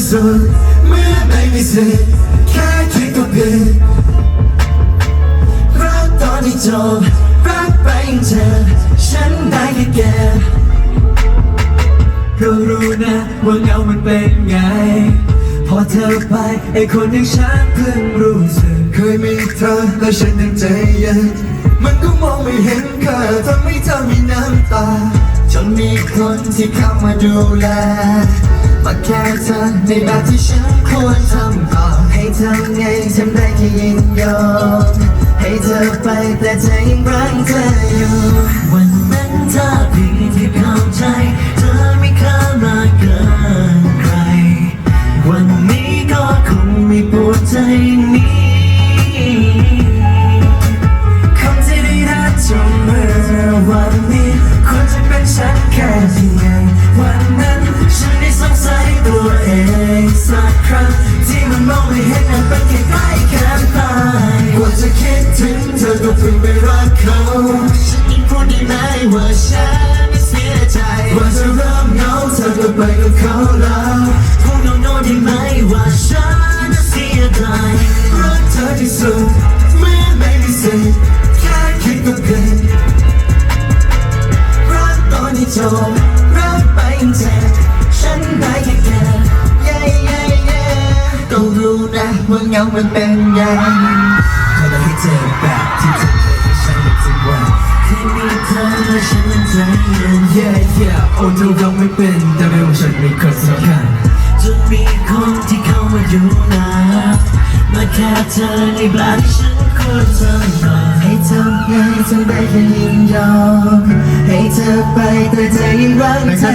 ที่สุดเมื่อไม่มีสิทธิ์แค่คิดก็ผิดรักตอนที่จบรักไปยังเจ็บฉันได้แค่เก็บก็รู้นะว่าเงามันเป็นไง พอเธอไปไอ้คนอย่างฉันเพิ่งรู้สึกเคยมีเธอแล้วฉันยังใจเย็นมันก็มองไม่เห็นค่าทำให้เธอมีน้ำตา มีคนที่เข้ามาดูแล มาแค่เธอในแบบที่ฉันควรทำก่อให้ทำไงทำได้แค่ยินยอมให้เธอไปแต่ใจยังรักเธออยู่ วันนั้นเธอเพียงที่เข้าใจ เธอไม่เคย ว่าฉันเสียใจว่าจะเริ่มเหงาเธอก็ไปกับเขาแล้วพูดโน้ๆได้ไหมว่าฉันเสียดายรักเธอที่สุดเมื่อไม่มีสิทธิ์แค่คิดก็ผิดรักตอนที่จบรักไปยังเจ็บฉันได้แค่แค่เย้เย้เย้ต้องรู้นะว่าเงามันเป็นยังเธอได้ให้เจอแบบที่เธอ เธอและฉันยังใจเย็น Yeah yeah โอ้เธอยังไม่เป็น แต่ไม่ว่าฉันมีคนสำคัญจนมีคนที่เข้ามาอยู่นะมาแค่เธอในแบบที่ฉันควรทำต่อให้ทำไงทำได้แค่ยินยอม ให้เธอไปแต่ใจยังรักเธอ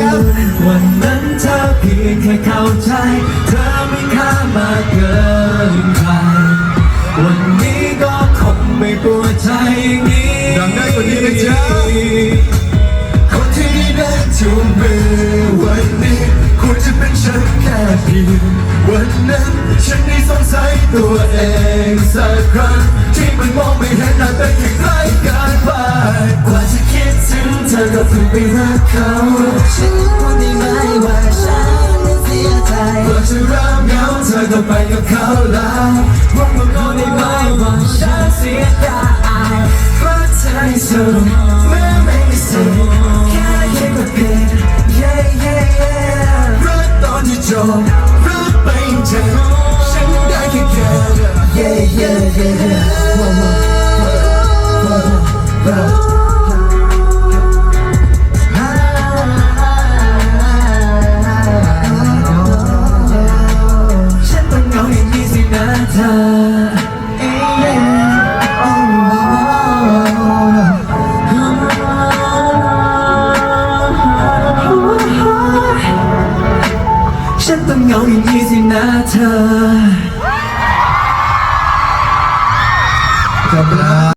อยู่วันนั้นเธอเพียงแค่เข้าใจ เธอไม่ค่ามากเกินใครวันนี้ก็คงไม่ปวดใจอย่างนี้ จูงมือวันนี้ควรจะเป็นฉันแค่เพียงวันนั้นฉันได้สงสัยตัวเองสักครั้งที่มันมองไม่เห็นอาจเป็นแค่ใกล้กันไปกว่าจะคิดถึงเธอก็เพิ่งไปรักเขาฉันพูดได้ไหมว่าฉันเสียใจกว่าจะเริ่มเหงาเธอก็ไปกับเขาแล้วว่ามันก็ได้ไหมว่าฉันเสียดา เธอฉันต้องเหงาอย่างนี้สินะเธอ ขอบคุณครับ